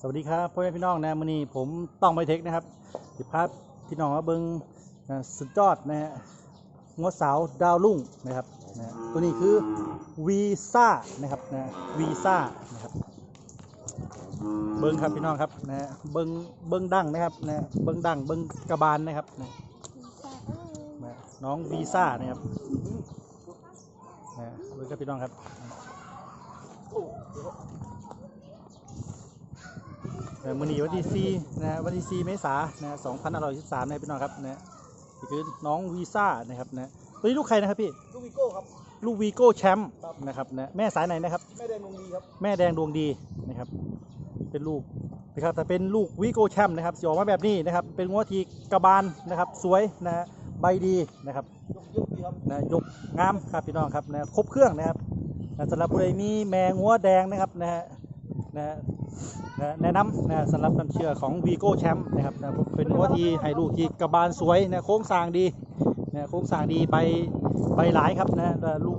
สวัสดีครับพ่อแม่พี่น้องนะมื้อนี้ผมต้องไปเทคนะครับสิพาพี่น้องมาเบิ่งสุดยอดนะฮะงัวสาวดาวรุ่งนะครับนะตัวนี้คือวีซ่านะครับนะวีซ่านะครับ เบิ้งครับพี่น้องครับนะฮะเบิ้งเบิ้งดังนะครับนะเบิ้งดังเบิ้งกระบาลนะครับนะนะน้องวีซ่านะครับนะเบิ้งครับพี่น้องครับ มื้อนี้วันที่4นะฮะวันที่4เมษายนนะ2513นะพี่น้องครับนะนี่คือน้องวีซ่านะครับนะตัวนี้ลูกใครนะครับพี่ลูกวิโก้ครับลูกวีโก้แชมป์ครับนะครับนะแม่สายไหนนะครับ แม่แดงนงดีครับแม่แดงดวงดีนะครับ เป็นลูกนะครับแต่เป็นลูกวีโก้แชมป์นะครับสีออกมาแบบนี้นะครับ เป็นงัวทีกระบาลนะครับ สวยนะฮะใบดีนะครับยกยุบดีครับนะยกงามครับพี่น้องครับนะครบเครื่องนะครับนะสำหรับผู้ใดมีแมงงัวแดงนะครับนะฮะ นะฮะนะแนะนำนะสำหรับน้ำเชื่อของวีโก้แชมป์นะครับนะเป็นงัวที่ให้ลูกที่กระบาลสวยนะโค้งสร้างดีนะโค้งสร้างดีใบใบหลายครับนะแล้วลูก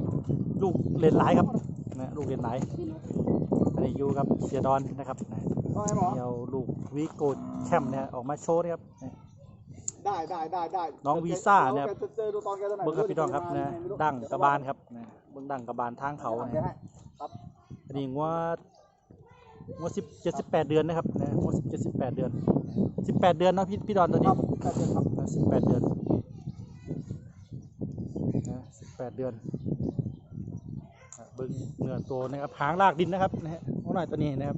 ลูกเลนหลายครับนะลูกเลนหลายอันนี้อยู่กับเสียดอนนะครับนะว่าไงหมอเดี๋ยวลูกวีโก้แชมป์นะฮะออกมาโชว์นะครับนะได้ได้ได้ได้น้องวีซ่าเนี่ยดี๋วแกจะเจอดูตอนแกตอนไหนเบิ้งครับพี่น้องครับนะไม่รู้ดังกระบาลครับนะเบิ้งดังกระบาลทางเขาดี๋ยวนะทำแกให้ครับอันนี้งัว งัวสิบเจ็ดสิบแปดเดือนนะครับนะงัวสิบเจ็ดสิบแปดเดือนสิบแปดเดือนเนาะพี่พี่ดอนตัวคนี้รับแปดเดือนครับสิบแปดเดือนนะสิบแปดเดือนอะเบิ้งเนื้อตัวนะครับหางลากดินนะครับนะฮะหัวหน่อยตัวนี้นะครับ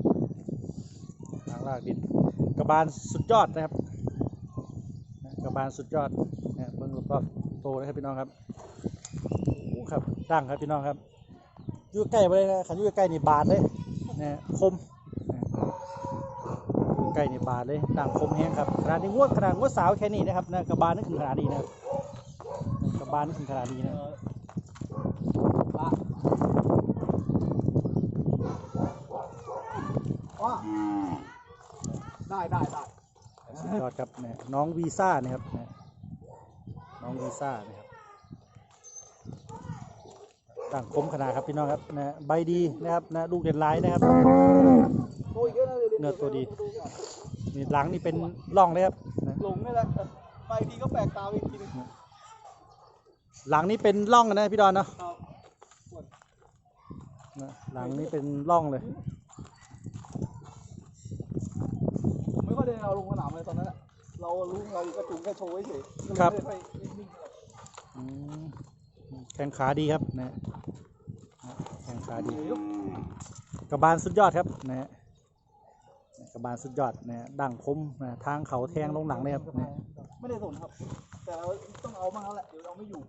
หางลากดิน กระบาลสุดยอดนะครับนะกระบาลสุดยอดนะเบิ้งรอบๆโตนะครับพี่น้องครับโอ้ครับดังครับพี่น้องครับอยู่ใกล้ไปเลยนะขันอยู่ใกล้นี่บาดเลยนะคม ใกล้นี่บาดเลยด่างคมแห้งครับขนาดนี้งวดขนาดงวดสาวแค่นี้นะครับนะกระบาลนี่ถึงขนาดนี้นะครับกระบาลนี่ถึงขนาดนี้นะได้ได้ได้สุดยอดครับนะน้องวีซ่านะครับนะน้องวีซ่านะครับด่างคมขนาดครับพี่น้องครับนะใบดีนะครับนะลูกเด่นลายนะครับ เยอะนะดี๋ยเนื้อตัวดีนี่หลังนี่เป็นร่องเลยครับนะหลงนี่แหละไปทีก็แปลกตาไปอีกทีหนึงหลังนี่เป็นร่องนะพี่ดอนเนาะครับนะหลังนี่เป็นร่องเลยผมไม่ค่อยได้เอาลงสนามเลยตอนนั้นอะเรารู้เราก็จุงแค่โชว์เฉยๆก็เลยครับไม่ได้ไปนิ่งๆเท่าไหร่อืมแข้งขาดีครับนะนะแข้งขาดีกระบาลสุดยอดครับนะฮะกระ บาลสุดยอดนะฮะดั่งคมนะทางเขาแทงลงหลังเลยครับนะไม่ได้สนครับ แต่เราต้องเอาบ้างแล้วแหละเดี๋ยวเราไม่อยู่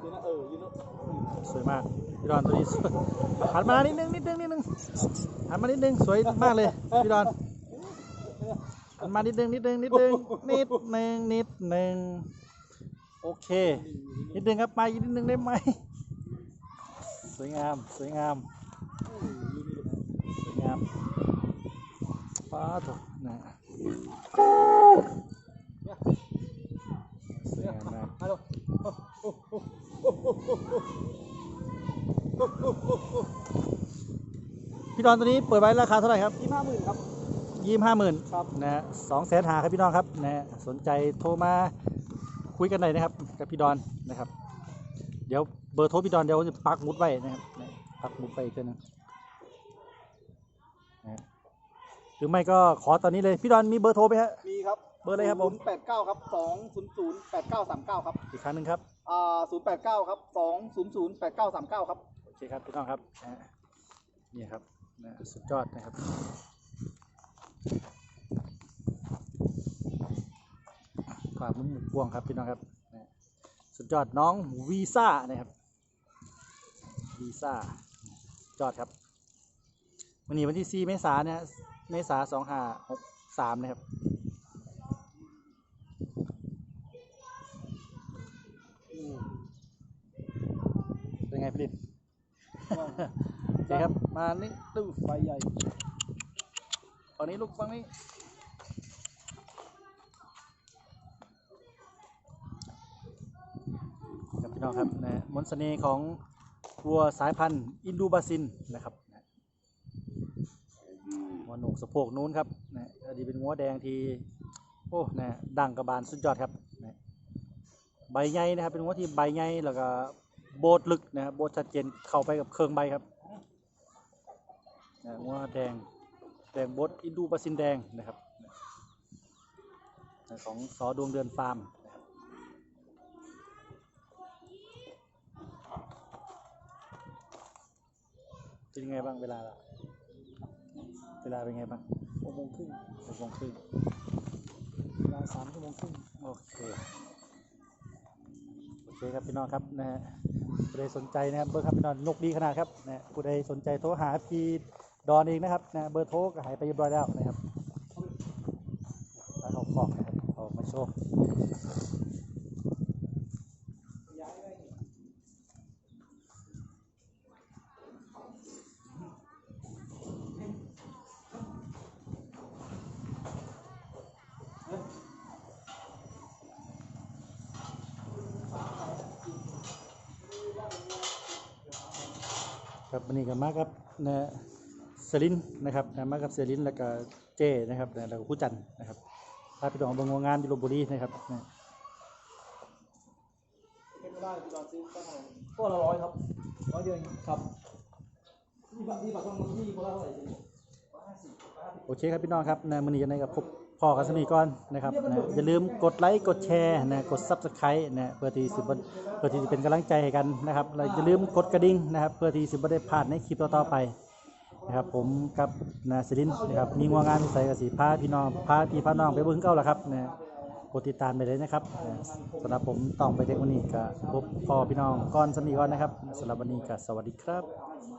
เดี๋ยวนะเออยืนแล้วสวยมากพี่ดอนตัวนี้สวยหันมานิดนึงนิดนึงนิดนึงหันมานิดนึงสวยมากเลยพี่ดอนหันมานิดนึงนิดนึงนิดนึงนิดนึงนิดนึงโอเค นิดนึงครับมาอีกนิดนึงได้ไหม สวยงาม สวยงาม สวยงามป้าดโถนะฮะสวยงามมากฮัลโหลพี่ดอนตัวนี้เปิดไว้ราคาเท่าไหร่ครับยี่ห้าหมื่นครับยี่ห้าหมื่นครับนะฮะสองแสนหาครับพี่น้องครับนะฮะสนใจโทรมาคุยกันเลยนะครับ กับพี่ดอนนะครับ เดี๋ยวเบอร์โทรพี่ดอนเดี๋ยวจะปักหมุดไว้นะครับนะปักหมุดไปอีกทีหนึงนะฮะหรือไม่ก็ขอตอนนี้เลยพี่ดอนมีเบอร์โทรไหมฮะ มีครับเบอร์อะไรครับผมแปดเก้าครับสองศูนย์ศูนย์แปดเก้าสามเก้าครับ อีกครั้งหนึ่งครับอ่าศูนย์แปดเก้าครับสองศูนย์ศูนย์แปดเก้าสามเก้าครับ โอเคครับพี่น้องครับนะฮะนี่ครับนะสุดยอดนะครับความมุ่งกวางครับพี่น้องครับนะฮะ สุดยอดน้องวีซ่านะครับวีซ่ายอดครับ วันนี้วันที่ 4 เมษายนนะฮะเมษาสองห้าหกสามนะครับ เป็นไงผลิตโอเคครับ มานี่ดูใบใหญ่ฝั่งนี้ลูกฝั่งนี้ น้องครับนะมนต์เสน่ห์ของวัวสายพันธุ์อินดูบาซินนะครับนะหัวโหนกสะโพกนู้นครับนะอันนี้เป็นหัวแดงที่โอ้นะดังกระบาลสุดยอดครับนะใบใหญ่นะครับ เป็นหัวที่ใบใหญ่แล้วก็โบดลึกนะครับโบดชัดเจนเข้าไปกับเครื่องใบครับนะหัวแดงแดงโบดอินดูบาซินแดงนะครับนะของสอดวงเดือนฟาร์มนะครับ เป็นยังไงบ้างเวลาล่ะเวลาเป็นไงบ้างหกโมงครึ่งหกโมงครึ่งเวลาสามชั่วโมงครึ่งโอเคโอเคครับพี่น้องครับนะฮะผู้ใดสนใจนะครับเบอร์ครับพี่น้องนกดีขนาดครับนะฮะผู้ใดสนใจโทรหาพี่ดอนเองนะครับนะเบอร์โทรก็หายไปเรียบร้อยแล้วนะครับแล้วเขาฟอกนะครับเอามาโชว์ ครับวันนี้กับมากับนะเซรินนะครับนะมากับเซรินแล้วก็เจนะครับนะแล้วก็ผู้จันนะครับพาไปดองบางงานที่ลบบุรีนะครับนะเป็นมาได้คือก็เท่าไหร่ตัวละร้อยครับร้อยเดียวครับนี่บัตรนี่บัตรต้องที่คนละเท่าไหร่ โอเคครับพี่น้องครับนะมือนี้จะในกับพบพ่อกันสมีก่อนนะครับนะอย่าลืมกดไลค์กดแชร์นะกดซับสไครต์นะเพื่อที่สิบเพื่อที่จะเป็นกำลังใจให้กันนะครับแล้วอย่าลืมกดกระดิ่งนะครับ เพื่อที่สิบได้พลาดในคลิปต่อๆไปนะครับผมกับนาซิลินนะครับมีงวงงานใส่กับสีพาพี่น้องพาพี่พาน้องไปเบิ่งเก้าแล้วครับนะกดติดตามไปเลยนะครับนะสำหรับผมต้องไปเทควันนี้ก็พบพ่อพี่น้องก่อนสมีก่อนนะครับสำหรับวันนี้ก็สวัสดีครับ